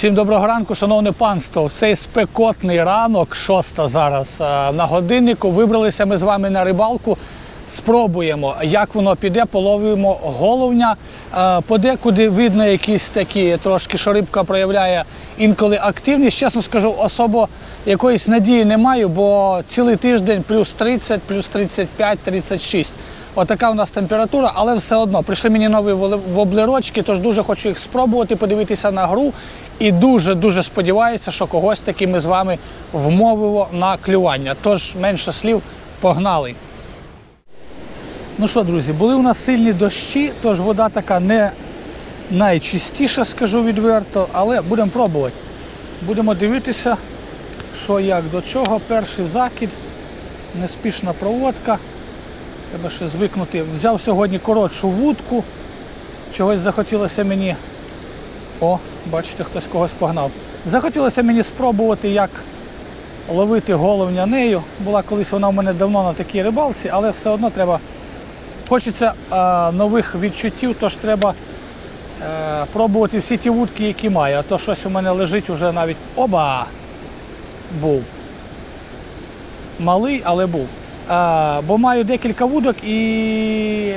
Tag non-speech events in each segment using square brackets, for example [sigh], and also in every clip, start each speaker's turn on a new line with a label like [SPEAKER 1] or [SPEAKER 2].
[SPEAKER 1] Всім доброго ранку, шановне панство. Цей спекотний ранок, шоста зараз е, на годиннику. Вибралися ми з вами на рибалку. Спробуємо, як воно піде, половимо головня. Е, Подекуди видно якісь такі трошки, що рибка проявляє інколи активність. Чесно скажу, особо якоїсь надії не маю, бо цілий тиждень плюс 30, плюс 35, 36. Отака у нас температура, але все одно прийшли мені нові воблерочки, тож дуже хочу їх спробувати, подивитися на гру. І дуже-дуже сподіваюся, що когось таки ми з вами вмовимо на клювання. Тож менше слів, погнали. Ну що, друзі, були у нас сильні дощі, тож вода така не найчистіша, скажу відверто, але будемо пробувати. Будемо дивитися, що як до чого. Перший закид, неспішна проводка. Треба ще звикнути. Взяв сьогодні коротшу вудку. Чогось захотілося мені. О, бачите, хтось когось погнав. Захотілося мені спробувати, як ловити головня нею. Була колись вона в мене давно на такій рибалці, але все одно треба. Хочеться е, нових відчуттів, тож треба е, пробувати всі ті вудки, які маю. А то щось у мене лежить уже навіть. Оба! Був. Малий, але був. Е, бо маю декілька вудок і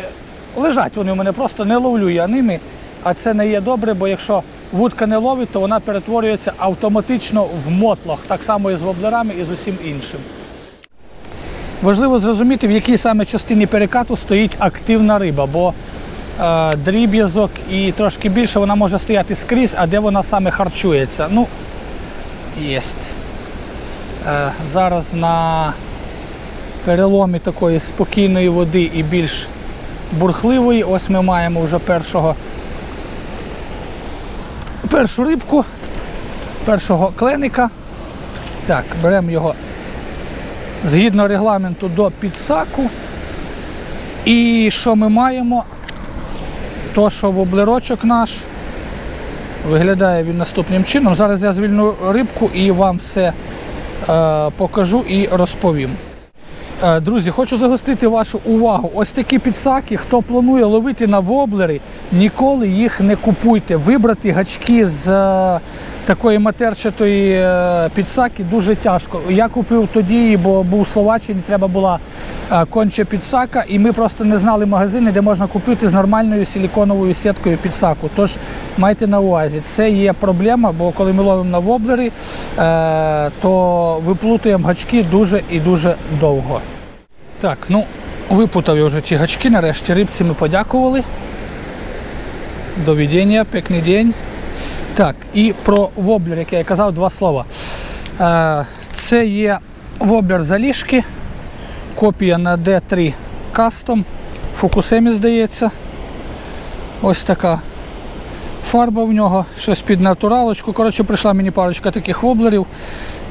[SPEAKER 1] лежать вони у мене, просто не ловлю я ними. А це не є добре, бо якщо вудка не ловить, то вона перетворюється автоматично в мотлох, так само і з воблерами, і з усім іншим. Важливо зрозуміти, в якій саме частині перекату стоїть активна риба, бо е, дріб'язок і трошки більше вона може стояти скрізь, а де вона саме харчується. Ну, єсть. Е, зараз на переломі такої спокійної води і більш бурхливої. Ось ми маємо вже першого першу рибку, першого кленика. Так, беремо його згідно регламенту до підсаку. І що ми маємо? То, що воблерочок наш виглядає він наступним чином. Зараз я звільню рибку і вам все е, покажу і розповім. Е, Друзі, хочу загостити вашу увагу. Ось такі підсаки, хто планує ловити на воблери, ніколи їх не купуйте. Вибрати гачки з е, такої матерчатої е, підсаки дуже тяжко. Я купив тоді, бо був у Словаччині, треба була е, конча підсака, і ми просто не знали магазини, де можна купити з нормальною силіконовою сіткою підсаку. Тож майте на увазі, це є проблема, бо коли ми ловимо на воблери, е, то виплутуємо гачки дуже і дуже довго. Так, ну випутав я вже ті гачки, нарешті рибці ми подякували. Довідення, пекний день. Так, і про воблер, як я казав, два слова. Е, це є воблер заліжки, копія на D3 Custom, Фокусемі, здається. Ось така фарба в нього, щось під натуралочку. Коротше, прийшла мені парочка таких воблерів.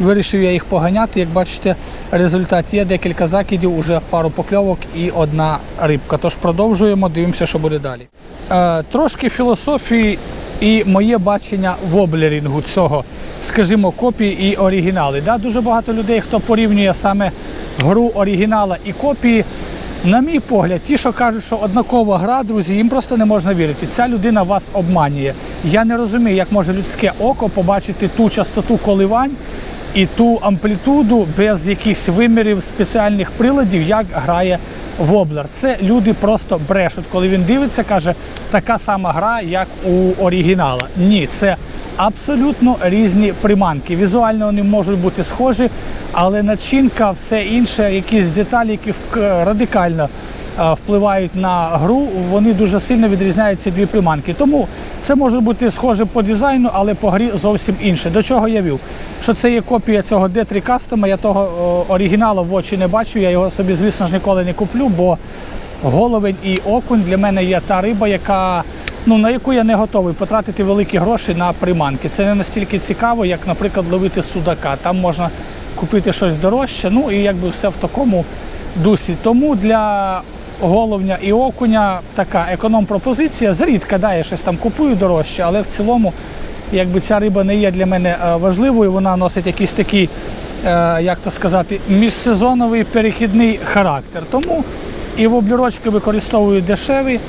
[SPEAKER 1] Вирішив я їх поганяти. Як бачите, результат є декілька закидів, уже пару покльовок і одна рибка. Тож продовжуємо, дивимося, що буде далі. Е, трошки філософії і моє бачення воблерінгу цього, скажімо, копії і оригінали. Да? Дуже багато людей, хто порівнює саме гру оригінала і копії. На мій погляд, ті, що кажуть, що однакова гра, друзі, їм просто не можна вірити. Ця людина вас обманює. Я не розумію, як може людське око побачити ту частоту коливань і ту амплітуду без якихось вимірів спеціальних приладів, як грає воблер. Це люди просто брешуть. Коли він дивиться, каже, така сама гра, як у оригінала. Ні, це абсолютно різні приманки. Візуально вони можуть бути схожі, але начинка, все інше, якісь деталі, які радикально впливають на гру, вони дуже сильно відрізняють ці дві приманки. Тому це може бути схоже по дизайну, але по грі зовсім інше. До чого я вів? Що це є копія цього D3 Custom, я того оригіналу в очі не бачу, я його собі, звісно ж, ніколи не куплю, бо головень і окунь для мене є та риба, яка. Ну, на яку я не готовий потратити великі гроші на приманки. Це не настільки цікаво, як, наприклад, ловити судака. Там можна купити щось дорожче, ну і якби все в такому дусі. Тому для головня і окуня така економ-пропозиція. Зрідка да, я щось там купую дорожче, але в цілому, якби ця риба не є для мене е, важливою, вона носить якийсь такий, е, як то сказати, міжсезоновий перехідний характер. Тому і воблерочки використовую дешеві.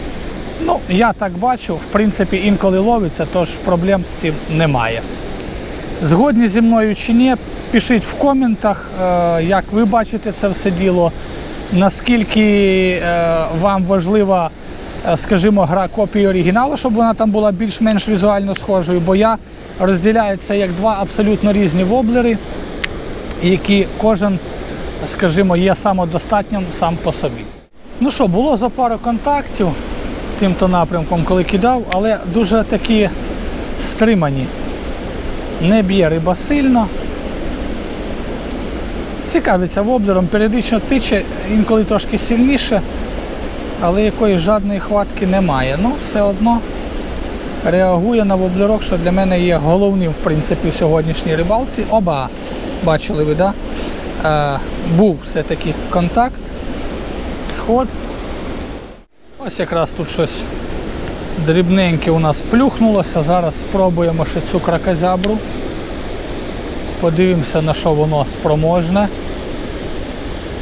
[SPEAKER 1] Ну, я так бачу, в принципі, інколи ловиться, тож проблем з цим немає. Згодні зі мною чи ні, пишіть в коментах, е, як ви бачите це все діло, наскільки е, вам важлива, е, скажімо, гра копії оригіналу, щоб вона там була більш-менш візуально схожою, бо я розділяю це як два абсолютно різні воблери, які кожен, скажімо, є самодостатнім сам по собі. Ну що, було за пару контактів тим-то напрямком, коли кидав, але дуже такі стримані. Не б'є риба сильно. Цікавиться воблером, періодично тиче, інколи трошки сильніше, але якоїсь жадної хватки немає. Ну, все одно реагує на воблерок, що для мене є головним в принципі в сьогоднішній рибалці. Оба, бачили ви, да? Е, був все-таки контакт, сход. Ось якраз тут щось дрібненьке у нас плюхнулося. Зараз спробуємо ще цю кракозябру. Подивимося, на що воно спроможне.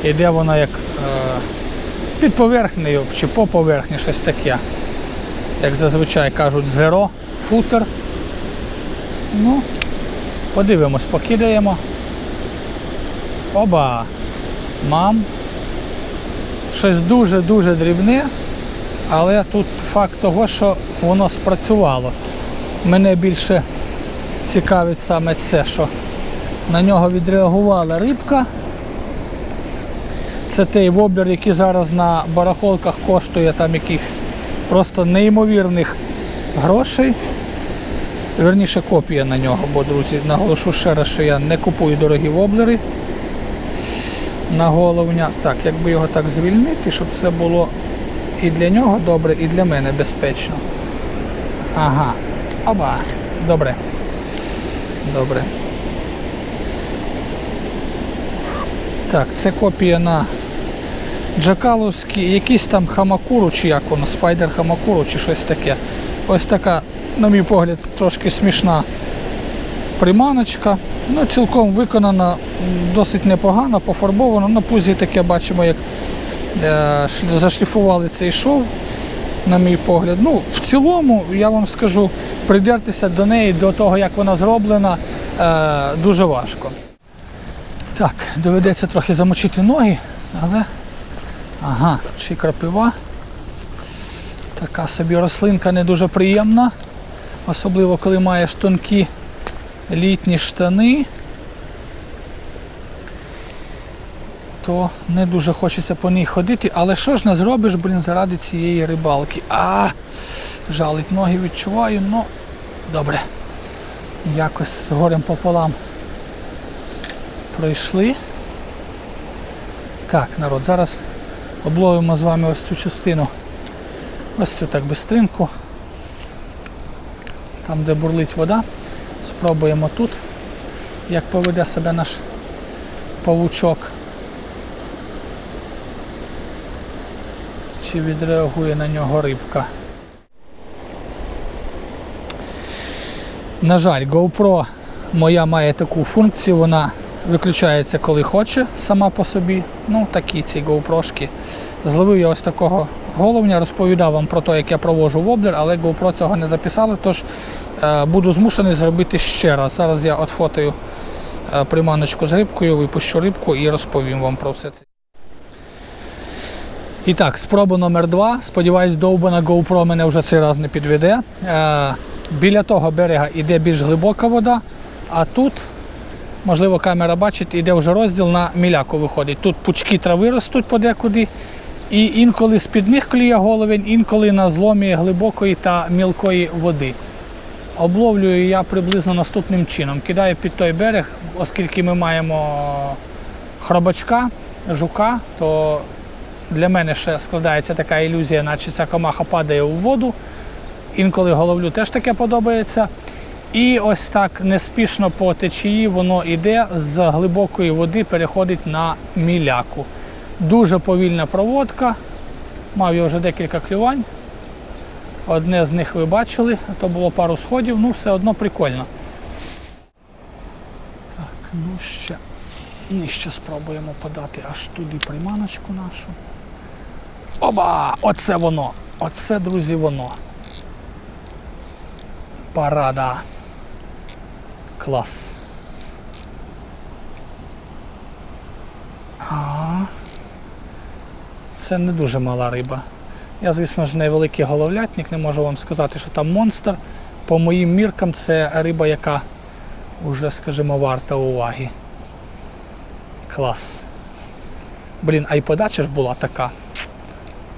[SPEAKER 1] Іде воно як е, під поверхнею чи по поверхні щось таке. Як зазвичай кажуть, зеро, футер. Ну, подивимось, покидаємо. Оба! Мам. Щось дуже-дуже дрібне, але тут факт того, що воно спрацювало. Мене більше цікавить саме це, що на нього відреагувала рибка. Це той воблер, який зараз на барахолках коштує там якихось просто неймовірних грошей. Верніше копія на нього, бо, друзі, наголошу ще раз, що я не купую дорогі воблери на головня. Так, якби його так звільнити, щоб це було і для нього добре, і для мене безпечно. Ага. Оба. Добре. Добре. Так, це копія на Джакаловський, якийсь там Хамакуру, чи як воно, спайдер Хамакуру, чи щось таке. Ось така, на мій погляд, трошки смішна приманочка. Ну, цілком виконана, досить непогано, пофарбовано. На пузі таке бачимо, як е, зашліфували цей шов, на мій погляд. Ну, в цілому, я вам скажу, придертися до неї, до того, як вона зроблена, е, дуже важко. Так, доведеться трохи замочити ноги, але. Ага, ще й крапива. Така собі рослинка не дуже приємна. Особливо коли маєш тонкі літні штани, то не дуже хочеться по ній ходити. Але що ж не зробиш, блін, заради цієї рибалки? А, жалить ноги відчуваю, ну добре. Якось з горем пополам пройшли. Так, народ, зараз обловимо з вами ось цю частину. Ось цю так бистринку. Там, де бурлить вода. Спробуємо тут, як поведе себе наш павучок. Чи відреагує на нього рибка. На жаль, GoPro моя має таку функцію, вона виключається коли хоче сама по собі. Ну, такі ці GoPro-шки. Зловив я ось такого головня, розповідав вам про те, як я провожу воблер, але GoPro цього не записало, тож е, буду змушений зробити ще раз. Зараз я отфотою е, приманочку з рибкою, випущу рибку і розповім вам про все це. І так, спроба номер два. Сподіваюсь, довбана GoPro мене вже цей раз не підведе. Е, біля того берега йде більш глибока вода, а тут, можливо, камера бачить, іде вже розділ на міляку виходить. Тут пучки трави ростуть подекуди. І інколи з-під них кліє головень, інколи на зломі глибокої та мілкої води. Обловлюю я приблизно наступним чином. Кидаю під той берег, оскільки ми маємо хробачка, жука, то для мене ще складається така ілюзія, наче ця комаха падає у воду. Інколи головлю теж таке подобається. І ось так неспішно по течії воно йде з глибокої води, переходить на міляку. Дуже повільна проводка. Мав я вже декілька клювань. Одне з них ви бачили, то було пару сходів, ну все одно прикольно. Так, ну ще нижче спробуємо подати аж туди приманочку нашу. Оба! Оце воно! Оце, друзі, воно. Парада. Клас. А, це не дуже мала риба. Я, звісно ж, не великий головлятник, не можу вам сказати, що там монстр. По моїм міркам, це риба, яка вже, скажімо, варта уваги. Клас. Блін, а й подача ж була така.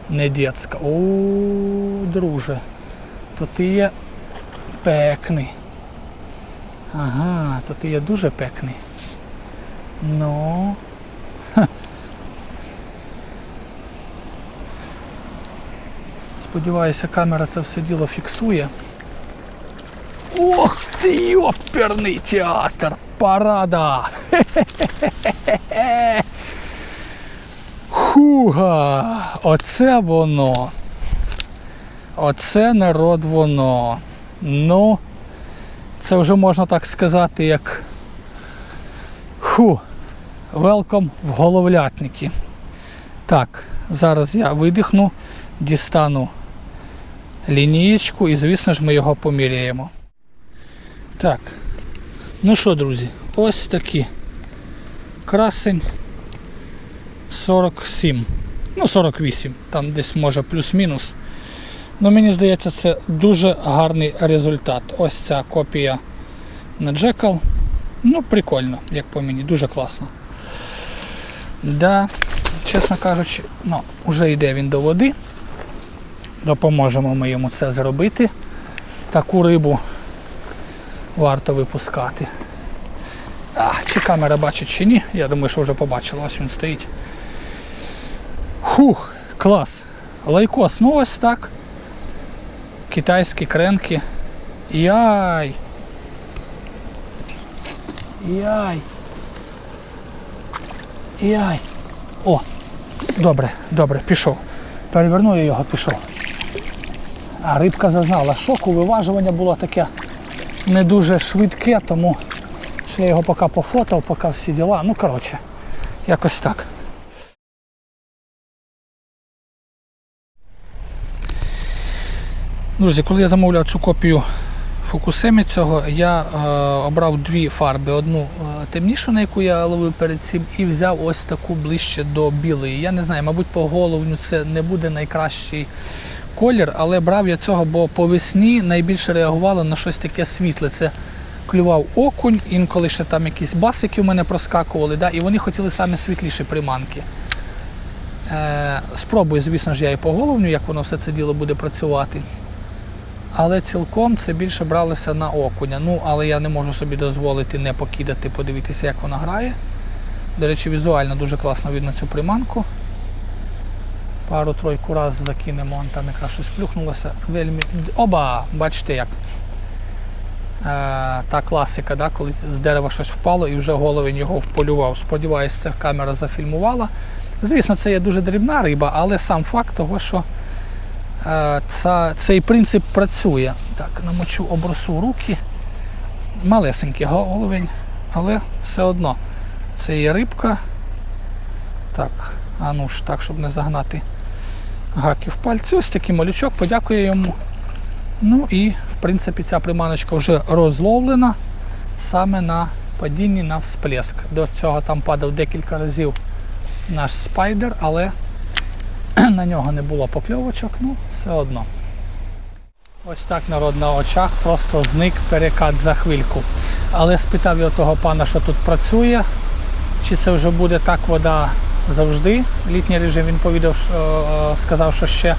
[SPEAKER 1] Не дітська. О, друже. То ти є пекний. Ага, то ти є дуже пекний. Ну. Сподіваюся, камера це все діло фіксує. Ох ти йоперний театр! Парада! Хе-хе-хе-хе! Хуга! Оце воно. Оце народ воно. Ну, це вже можна так сказати, як ху, велком в головлятники. Так, зараз я видихну, дістану лінієчку і, звісно ж, ми його поміряємо. Так, ну що, друзі, ось такі. Красень 47. Ну, 48, там десь може плюс-мінус. Ну, мені здається, це дуже гарний результат. Ось ця копія на Джекал. Ну, прикольно, як по мені, дуже класно. Да, чесно кажучи, ну, вже йде він до води. Допоможемо ми йому це зробити. Таку рибу варто випускати. А, чи камера бачить, чи ні? Я думаю, що вже побачила, ось він стоїть. Фух, клас. Лайкос, ну ось так. Китайські кренки. Яй. Яй. Яй. О, добре, добре, пішов. Переверну я його, пішов. А рибка зазнала шоку, виважування було таке не дуже швидке, тому що я його поки пофотав, поки всі діла. Ну, коротше, якось так. Друзі, коли я замовляв цю копію фокусеми цього, я е, обрав дві фарби. Одну е, темнішу, на яку я ловив перед цим, і взяв ось таку ближче до білої. Я не знаю, мабуть, по головню це не буде найкращий колір, але брав я цього, бо по весні найбільше реагувало на щось таке світле. Це клював окунь, інколи ще там якісь басики в мене проскакували, да, і вони хотіли саме світліші приманки. Е, спробую, звісно ж, я і по головню, як воно все це діло буде працювати. Але цілком це більше бралося на окуня. Ну, але я не можу собі дозволити не покидати, подивитися, як вона грає. До речі, візуально дуже класно видно цю приманку. Пару-тройку раз закинемо, вон щось плюхнулося. Вельми... Оба! Бачите як. Е, та класика, да, коли з дерева щось впало і вже головень його вполював. Сподіваюсь, це камера зафільмувала. Звісно, це є дуже дрібна риба, але сам факт того, що ця, цей принцип працює. Так, намочу обросу руки. Малесенький головень, але все одно це є рибка. Так, а ну ж так, щоб не загнати гаки в пальці. Ось такий малючок, подякую йому. Ну і в принципі ця приманочка вже розловлена саме на падінні на всплеск. До цього там падав декілька разів наш спайдер, але [clears throat] на нього не було покльовочок, ну все одно. Ось так народ на очах просто зник перекат за хвильку. Але спитав я того пана, що тут працює, чи це вже буде так вода завжди. Літній режим він повідав, що, е, сказав, що ще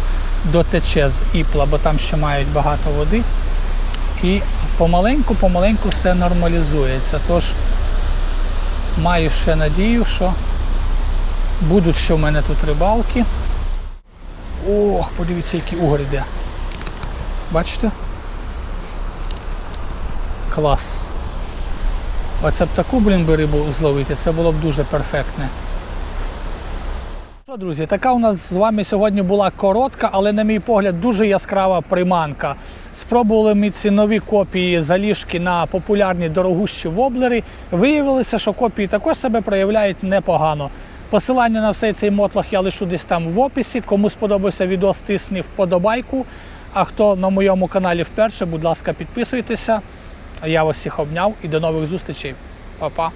[SPEAKER 1] дотече з іпла, бо там ще мають багато води. І помаленьку-помаленьку все нормалізується. Тож маю ще надію, що будуть ще в мене тут рибалки. Ох, подивіться, який угор йде. Бачите? Клас. Оце б таку, блін, би рибу зловити, це було б дуже перфектне. Що, друзі, така у нас з вами сьогодні була коротка, але, на мій погляд, дуже яскрава приманка. Спробували ми ці нові копії заліжки на популярні дорогущі воблери. Виявилося, що копії також себе проявляють непогано. Посилання на все цей мотлох я лишу десь там в описі. Кому сподобався відео, стисни вподобайку. А хто на моєму каналі вперше, будь ласка, підписуйтеся. Я вас всіх обняв і до нових зустрічей. Па-па.